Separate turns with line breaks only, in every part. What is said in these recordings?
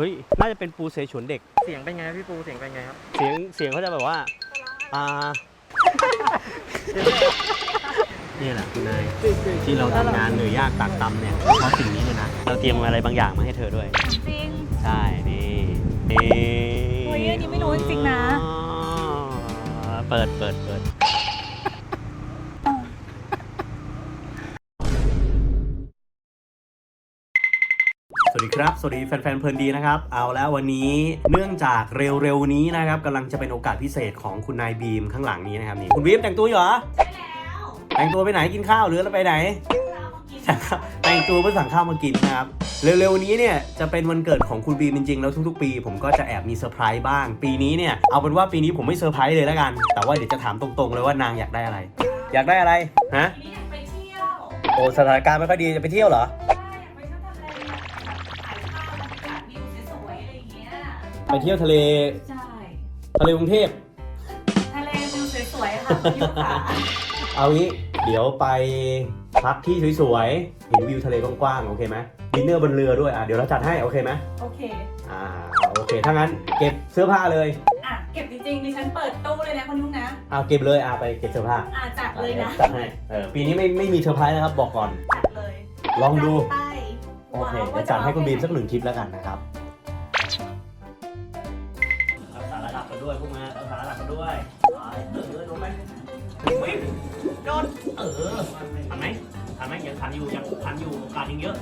เฮ้ย น่าจะเป็นปูเสฉวนเด็ก
เสียงเป็นไงพี่ปูเสียงเป็นไงครับ
เสียงเสียงเขาจะแบบว่า อ่า เนี่ยแหละคุณนายที่เราทำงานเหนื่อยยากตากตำเนี่ยเพราะสิ่งนี้เลยนะ เราเตรียมอะไรบางอย่างมาให้เธอด้วย
จริง
ใช่ นี่นี่
โอ้ยอันนี้ไม่รู้จริงๆนะ
อ๋อเปิดเปิดเปิด สวัสดีครับ สวัสดีแฟนๆเพลินดีนะครับ เอาแล้ววันนี้เนื่องจากเร็วๆนี้นะครับกำลังจะเป็นโอกาสพิเศษของคุณนายบีมข้างหลังนี้นะครับนี่คุณบีมแต่งตัวอยู่เหรอ
ใช่แล้ว
แต่งตัวไปไหนกินข้าวหรือไปไหน
เรามากิน
แต่งตัวเพื่อสั่งข้าวมากินนะครับเร็วๆนี้เนี่ยจะเป็นวันเกิดของคุณบีมจริงๆแล้วทุกๆ ปี ผมก็จะแอบมีเซอร์ไพรส์บ้าง ปีนี้เนี่ยเอาเป็นว่าปีนี้ผมไม่เซอร์ไพรส์เลยแล้วกัน แต่ว่าเดี๋ยวจะถามตรงๆเลยว่านางอยากได้อะไร อยากได้อะไรฮะ
ทีนี้อยากไปเที่ยว
โอ้สถานการณ์ไม่ค่อยดีจะไปเที่ยวเหรอ
ไปเที่ยวทะเลใช่
ทะเลกรุงเทพ
ทะเลวิวสวยๆค่ะคุณยูขา
เอางี้เดี๋ยวไปพักที่สวยๆเห็นวิวทะเลกว้างๆโอเคไหมดินเนอร์บนเรือด้วยอะเดี๋ยวเราจัดให้โอเคไหม
โอเค
อ่าโอเคถ้างั้นเก็บเสื้อผ้าเลย
อะ เก็บจริงๆดิฉันเปิดตู้เลยนะคุณยุ้งนะ
เอาเก็บเลยอะไปเก็บเสื้อผ้า
อะจัดเลยนะ
จัดให้เออปีนี้ไม่ไม่มีเซอร์ไพรส์นะครับบอกก่อน
จัดเลย
ลองดู
ไป
โอเคเดี๋ยวจัดให้คุณบีมสักหนึ่งคลิปแล้วกันนะครับ ดับกันด้วยเออเออโดนไหมวิ่งโดนเออทันไหมทันไหมยังทันอยู่ยังทันอยู่โอกาสยังเยอะ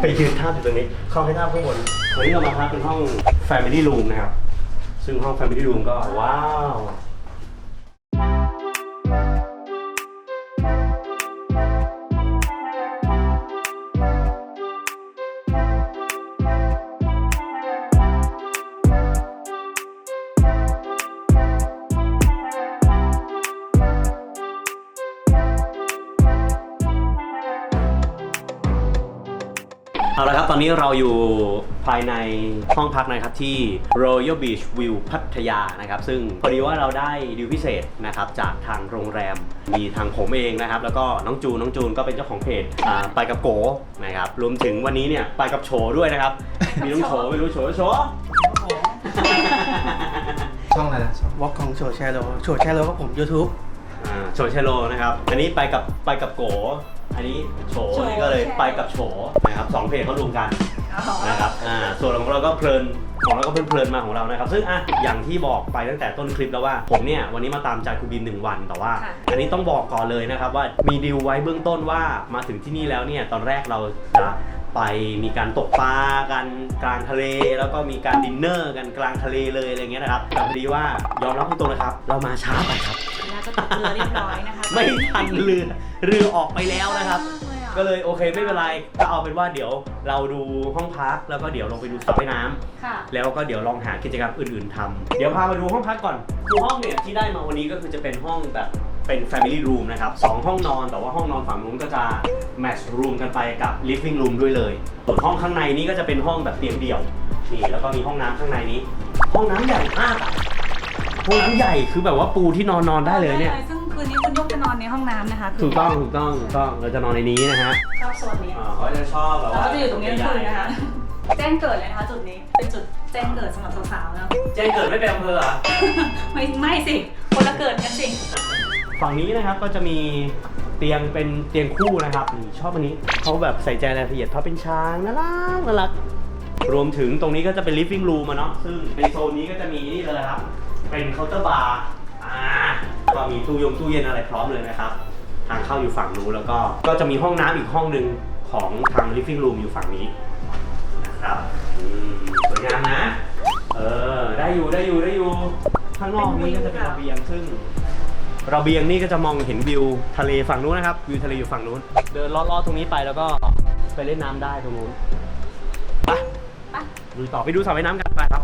ไป
ยืนท่าอยู่ตรงนี้ เข้าให้ท่าข้างบนวันนี้เรามาพักเป็นห้อง Family Room นะครับ ซึ่งห้อง Family Room ก็ว้าว เอาละครับ ตอนนี้เราอยู่ภายในห้องพักนะครับที่ Royal Beach View พัทยานะครับ ซึ่งพอดีว่าเราได้ดีลพิเศษนะครับจากทางโรงแรม มีทางผมเองนะครับ แล้วก็น้องจูนน้องจูนก็เป็นเจ้าของเพจอ่าไปกับโกนะครับ รวมถึงวันนี้เนี่ยไปกับโฉด้วยนะครับ มีน้องโฉไม่รู้โฉโฉ
ช่องอะไรนะช่องวอล์กของโชว์แชร์โลโชว์แชร์โลก็ผม YouTube
อ่าโฉเชโลนะครับ อันนี้ไปกับไปกับโก อันนี้โฉ
โฉ
นี่ก็เลยไปกับโฉนะครับสองเพจเขารวมกัน
อ๋อ
นะครับอ่าส่วนของเราก็เพลินของเราก็เพลินๆมาของเรานะครับซึ่งอะอย่างที่บอกไปตั้งแต่ต้นคลิปแล้วว่าผมเนี่ยวันนี้มาตามใจคุณบีมหนึ่งวันแต่ว่า
ค่ะ
อันนี้ต้องบอกก่อนเลยนะครับว่ามีดีลไว้เบื้องต้นว่ามาถึงที่นี่แล้วเนี่ยตอนแรกเราจะไปมีการตกปลากันกลางทะเล แล้วก็มีการดินเนอร์กันกลางทะเลเลยอะไรเงี้ยนะครับแต่พอดีว่ายอมรับตรงๆนะครับ เรามาช้าไปครับ
แล้วก็ตกเรือเรียบร้อยนะคะ
ไม่ทันเรือเรือออกไปแล้วนะครับ
มากเลยอะ
ก็เลยโอเคไม่เป็นไรก็เอาเป็นว่าเดี๋ยวเราดูห้องพักแล้วก็เดี๋ยวลงไปดูสระว่ายน้ำ
ค่ะ
แล้วก็เดี๋ยวลองหากิจกรรมอื่นๆทำเดี๋ยวพามาดูห้องพักก่อนคือห้องเนี่ยที่ได้มาวันนี้ก็คือจะเป็นห้องแบบเป็น Family Room นะครับสองห้องนอนแต่ว่าห้องนอนฝั่งนู้นก็จะ Match Room กันไปกับ Living Room ด้วยเลยส่วนห้องข้างในนี้ก็จะเป็นห้องแบบเตียงเดี่ยวนี่แล้วก็มีห้องน้ำข้างในนี้ ห้องน้ำใหญ่มากอะ ห้องน้ำใหญ่คือแบบว่าปูที่นอนนอนได้เลยเนี่ย
ซึ่งคืนนี้คุณยกจะนอนในห้องน้ำนะคะ
ถูกต้องถูกต้องถูกต้องเราจะนอนในนี้นะฮะ
ชอบโซนนี้
อ่าเขาจะชอบแบบ
เรา
ว่า
ก็จะอยู่ตรงนี้ทั้งคืนนะคะแจ้งเกิดเลยนะคะจุดนี้เป็นจุดแจ้งเกิดสำหรับสาวๆเนาะ
แจ้งเกิดไม่เป็นอำเภอเหรอ
ไม่ไม่สิคนละเกิดกันสิ
ฝั่งนี้นะครับก็จะมีเตียงเป็นเตียงคู่นะครับนี่ชอบอันนี้เขาแบบใส่ใจรายละเอียดเขาเป็นช้างน่ารักน่ารักรวมถึงตรงนี้ก็จะเป็น living room อะเนาะซึ่งในโซนนี้ก็จะมีนี่เลยครับ เป็นเคาน์เตอร์บาร์อ่าก็มีตู้ยงตู้เย็นอะไรพร้อมเลยนะครับ ทางเข้าอยู่ฝั่งนู้นแล้วก็ก็จะมีห้องน้ำอีกห้องหนึ่งของทาง living room อยู่ฝั่งนี้นะครับอืมสวยงามนะ เออ ได้อยู่ได้อยู่ได้อยู่ข้างนอกนี้ก็จะเป็นระเบียงซึ่ง ระเบียงนี่ก็จะมองเห็นวิวทะเลฝั่งนู้นนะครับ วิวทะเลอยู่ฝั่งนู้น เดินลอดๆตรงนี้ไปแล้วก็ไปเล่นน้ำได้ตรงนู้นไป
ไป
ดูต่อไปดูสระว่ายน้ำกันไปครับ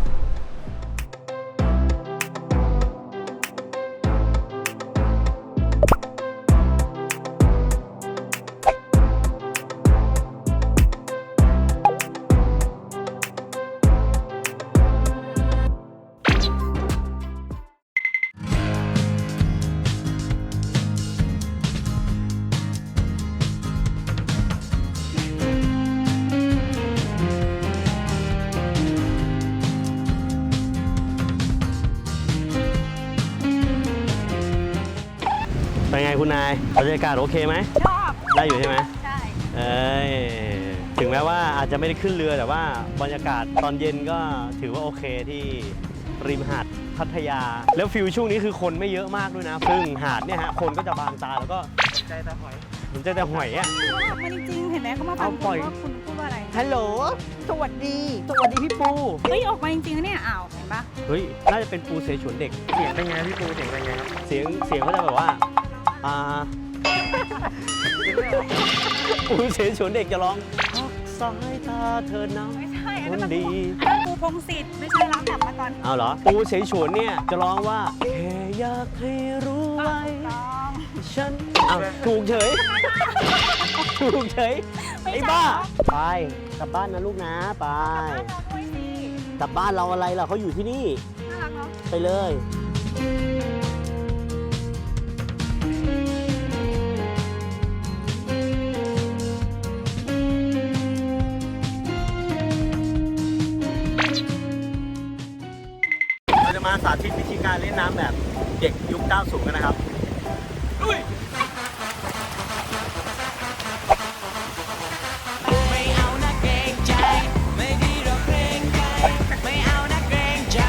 เป็นไงคุณนายบรรยากาศโอเคไหม
ชอบ
ได้อยู่ใช่ไหม
ใช่
เอ้ยถึงแม้ว่าอาจจะไม่ได้ขึ้นเรือแต่ว่าบรรยากาศตอนเย็นก็ถือว่าโอเคที่ริมหาดพัทยา แล้วฟิลช่วงนี้คือคนไม่เยอะมากด้วยนะ ซึ่งหาดเนี่ยฮะคนก็จะบางตาแล้วก็
ใจตาหอย
มันจะแต่หอยอะ
มันจริงๆเห็นไหมเขามาฟั
เอา
ง
ปล่อย
ว่าคุณพูดว่าอะไร
ฮัลโหล สวัสดี สวัสดีพี่ปู
เฮ้ยออกมาจริงๆนะเนี่ยอ้าวเห็นปะ
เฮ้ย น่าจะเป็นปูเสฉวนเด็ก
เสียงเป็นไงพี่ปูเสียงเป็นไงครับ
เสียงเสียงเขาจะแบบว่า อ่าปูเสฉวนเด็กจะร้องพักสายตาเธอนะ
ไม่ใช่อัน
ค
นั้น
น
มัน
ดี
อันนั้นปูพงศิษฐ์ไม่ใช่รับกลับมาก่อน
เอาเหรอปูเสฉวนเนี่ยจะร้องว่าแค่อยากให้รู้ไว้
ต้อง
ฉันอ้าวถูกเฉย ถูกเฉย
ไม่ใช่
ไอ้บ้าไปกลับบ้านนะลูกนะไป
น่ารักด้วยสิ
กลับบ้านเราอะไรล่ะเขาอยู่ที่นี่
น่ารักเนาะ
ไปเลย สาธิตวิธีการเล่นน้ำแบบเด็กยุค 90 กันนะครับ
ไม่เอานะเกรงใจไม่ดีหรอกเกรงใจไม่เอานะเกรงใจ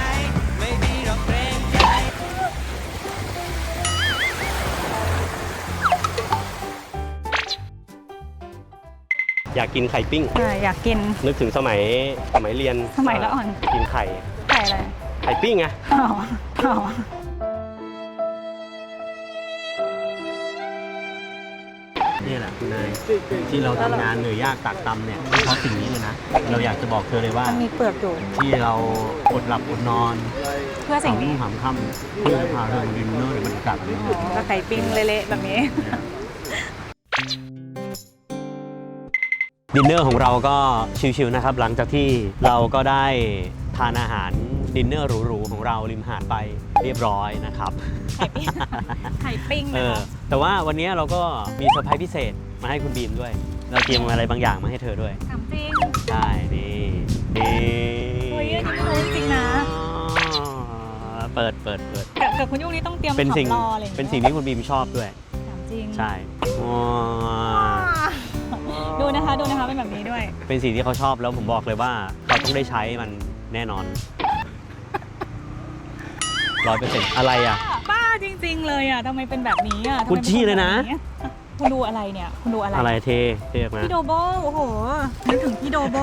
ไม่ดีหรอกเกรงใจ
อยากกินไข่ปิ้ง
ใช่อยากกิน
นึกถึงสมัยสมัยเรียน
สมัยละอ่อน
กินไข่
ไก่อะไร
ไข่ปิ้งไง
อ๋ออ๋อ
นี่แหละคุณนายที่เราทำงานเหนื่อยยากตากตำเนี่ยเพราะสิ่งนี้เลยนะเราอยากจะบอกเธอเลยว่า
มันมีเปลือกอยู่
ที่เราอดหลับอดนอน
เพื่อสิ่ง
หา
นี้
หามค่ำเพื่อพาเธอมาดินเนอร์ในบรรยากาศแบบนี้
อ๋อก็ไข่ปิ้งเละๆแบบนี้
ดินเนอร์ของเราก็ชิวๆนะครับ หลังจากที่เราก็ได้ทานอาหาร ดินเนอร์หรูๆของเราริมหาดไปเรียบร้อยนะครับ
ไข่ปิ้ง
เอ
นะ
อ
คะ
แต่ว่าวันนี้เราก็มีเซอร์ไพรส์พิเศษมาให้คุณบีมด้วย เราเตรียมอะไรบางอย่างมาให้เธอด้วย
ถามจริง
ใช่นี่นี่
เฮ้ยอันนี้ไม่รู้จริงๆนะ
อ๋อเปิดเปิดเปิด
กับกับคุณยุคนี้ต้องเตรียม
เป็นสิ่ง
ขับรออะไรอย่าง
เป็น
เงี้ย
สิ่งที่คุณบีมชอบด้วย
ถามจริง
ใช่อ๋อ
ดูนะคะดูนะคะเป็นแบบนี้ด้วย
เป็นสิ่งที่เขาชอบแล้วผมบอกเลยว่าเขาต้องได้ใช้มันแน่นอน ร้อยเปอร์เซ็นต์อะไรอะ
บ้าจริง ๆ เลยอะทำไมเป็นแบบนี้อะทำไม
คุณชี้เลยนะ
ป็แบบคุณดูอะไรเนี่ย คุณดูอะไร
อะไรเทเทออกมา
พี่โดโบโอ้โหนึกถึงพี่โดโบ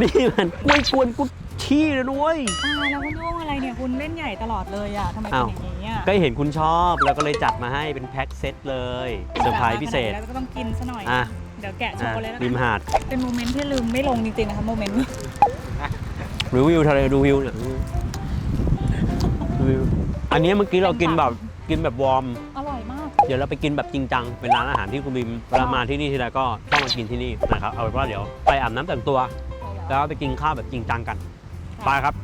นี่มันไม่ควรกูชี้เลยนุ้ย
ตายแล้วคุณยุ่งอะไรเนี่ย คุณเล่นใหญ่ตลอดเลยอะทำไมเป็น
อ้าว
อย่างนี้อะ
ก็เห็นคุณชอบแล้วก็เลยจัดมาให้เป็นแพ็คเซตเลยเซอร์ไพรส์พิเศษ
แล้วก็ต้องกินซะหน่อย
อะ
เดี๋ยวแกะโช
อะ
ว์เลยแล้ว
ริม
กัน
หาด
เป็นโมเมนต์ที่ลืมไม่ลงจริงๆนะคะโมเมนต์นี้
รีวิวทะเลดูวิวเนี่ยรี วิวอันนี้เมื่อกี้เรากินแบบกินแบบวอร์ม
อร่อยมาก
เดี๋ยวเราไปกินแบบจริงจัง เป็นร้านอาหารที่คุณบิมเวลามาที่นี่ทีไรก็ต้องมากินที่นี่นะครับ เอาเป็นว่าเดี๋ยวไปอาบน้ำแต่งตัว แล้วไปกินข้าวแบบจริงจังกัน ไปครับ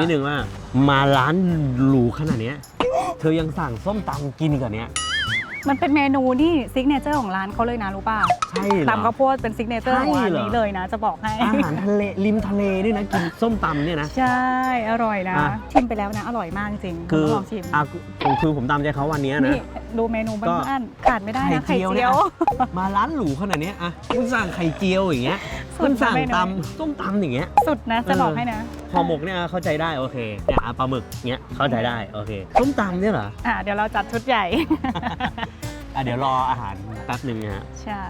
นิดนึงว่า มาร้านหรูขนาดเนี้ย เธอยังสั่งส้มตำกินอีกันเนี้ย
มันเป็นเมนูที่ซิกเนเจอร์ของร้านเขาเลยนะรู้ป่ะ
ใช่เหรอ
ตำข้าวโพดเป็นซิกเนเจอร์ของร้าน
ใช่เหรอ
นี้เลยนะ จะบอกให้
อาหารทะเลริมทะเลด้วยนะกินส้มตำเนี่ยนะ
ใช่ อร่อยนะ
อะ
ชิมไปแล้วนะ อร่อยมากจริง
คือ
ณต้องลองชิม
อะผมคือผมตามใจเขาวันเนี้ยนะ
นี่ดูเมนู
ก็
บ้านๆขาดไม่ได้นะ
ไข่
ไข่
เจียว
เจียว
เนี่ยมาร้านหรูขนาดเนี้ยอะคุณสั่งไข่เจียวอย่างเงี้ย
สุด
คุณสั่ง
นะเมนู
ตำส้มตำอย่างเงี้ย
สุดนะ จะ
เออ
บอกให้นะ
ห่อหมกเนี่ยเข้าใจได้โอเคเนี่ยอะปลาหมึกเงี้ยเข้าใจได้โอเคส้มตำเนี่ยเหรอ
อะเดี๋ยวเราจัดชุดใหญ่
อะเดี๋ยวรออาหารแป๊บหนึ่งนะฮะ
ใช่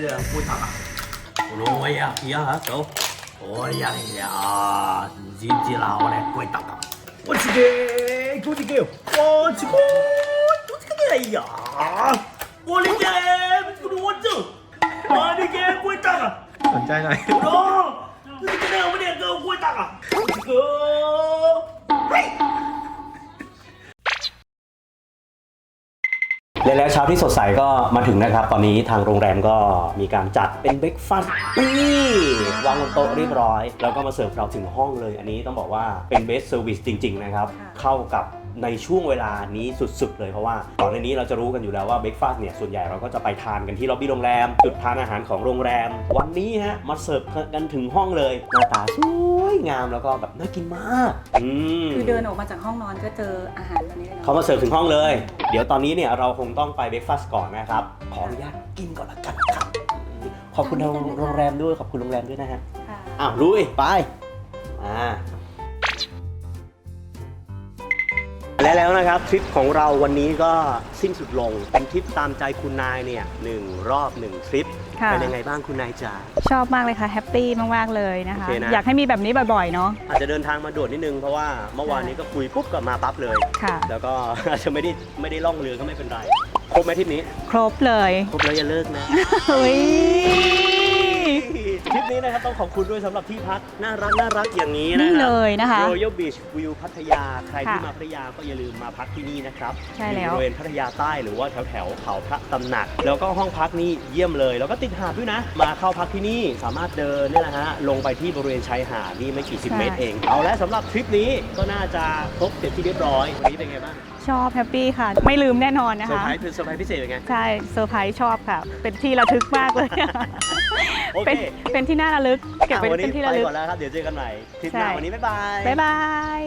这样不打。不如我也皮啊，走，我也皮啊，自己拿我来跪打。我去给，我去给，我去给，我去给，哎呀，我的天，不如我走，我的天，
跪打吧。在哪？不如，你
跟我们两个跪打。我，嘿。 และแล้วเช้าที่สดใสก็มาถึงนะครับ ตอนนี้ทางโรงแรมก็มีการจัดเป็นเบรกฟาสต์นี่วางบนโต๊ะเรียบร้อย แล้วก็มาเสิร์ฟเราถึงห้องเลย อันนี้ต้องบอกว่าเป็นเบสเซอร์วิสจริง ๆ นะครับ เข้ากับ ในช่วงเวลานี้สุดๆ เลยเพราะว่าก่อนหน้านี้เราจะรู้กันอยู่แล้วว่าเบรกฟาสต์เนี่ยส่วนใหญ่เราก็จะไปทานกันที่ล็อบบี้โรงแรม จุดทานอาหารของโรงแรม วันนี้ฮะมาเสิร์ฟกันถึงห้องเลยหน้าตาสวยงามแล้วก็แบบน่ากินมากอืม
คือเดินออกมาจากห้องนอนก็เจออาหารแบบนี้เลย
เขา
เนาะ
มาเสิร์ฟถึงห้องเลย เดี๋ยวตอนนี้เนี่ยเราคงต้องไปเบรกฟาสต์ก่อนนะครับ ขออนุญาตกินก่อนละกันครับ ขอบคุณทางโรงแรมด้วย ขอบคุณโรงแรมด้วยนะฮะ
ค่ะ
อ้าวลุยไป อ่า และแล้วนะครับทริปของเราวันนี้ก็สิ้นสุดลง เป็นทริปตามใจคุณนายเนี่ยหนึ่งรอบหนึ่งทริป
ค่ะ
เป็นยังไงบ้างคุณนายจ๋า
ชอบมากเลยค่ะแฮปปี้มากๆเลยนะคะ
โอเคนะ
อยากให้มีแบบนี้บ่อยๆเนาะ
อาจจะเดินทางมาด่วนนิดนึงเพราะว่าเมื่อวานนี้ก็คุยปุ๊บก็มาปั๊บเลย
ค่ะ
แล้วก็ อาจจะไม่ได้ไม่ได้ล่องเรือก็ไม่เป็นไรครบไหมทริปนี้
ครบเลย
ครบแล้วอย่าเลิกนะ
เฮ้ย
ทริป นี้นะครับต้องขอบคุณด้วยสำหรับที่พักน่ารักน่ารักอย่างนี้นะ
นี่เลยนะคะ
Royal Beach View พัทยา ใครที่
ค่ะ
มาพัทยาก็อย่าลืมมาพักที่นี่นะครับ
ใช่แล้ว
อยู่บริเวณพัทยาใต้หรือว่าแถวแถวๆเขาพระตำหนัก แล้วก็ห้องพักนี่เยี่ยมเลย แล้วก็ติดหาดด้วยนะ มาเข้าพักที่นี่สามารถเดินเนี่ยนะฮะ ลงไปที่บริเวณชายหาดนี่ไม่กี่สิบเมตรเอง เอาละสำหรับทริปนี้ก็น่าจะครบเสร็จที่เรียบร้อย วันนี้เป็นไงบ้าง
ชอบแฮปปี้ค่ะ ไม่ลืมแน่นอนนะ
เซอร์
คะ
ไพรส์เป็นเซอร์ไพรส์พิเศษเป็นไง
ใช่เซอร์ไพรส์ชอบค่ะ เป็นที่ระทึกมากเลย
โอเค
เป็นเป็นที่น่าระลึก เก็บไว้
อะวันนี้
เป็นที่
ไประ
ลึก
ก่อนแล้วครับ เดี๋ยวเจอกันใหม่ทริปหน้า
ใช่
วันนี้บ๊ายบาย
บ๊ายบาย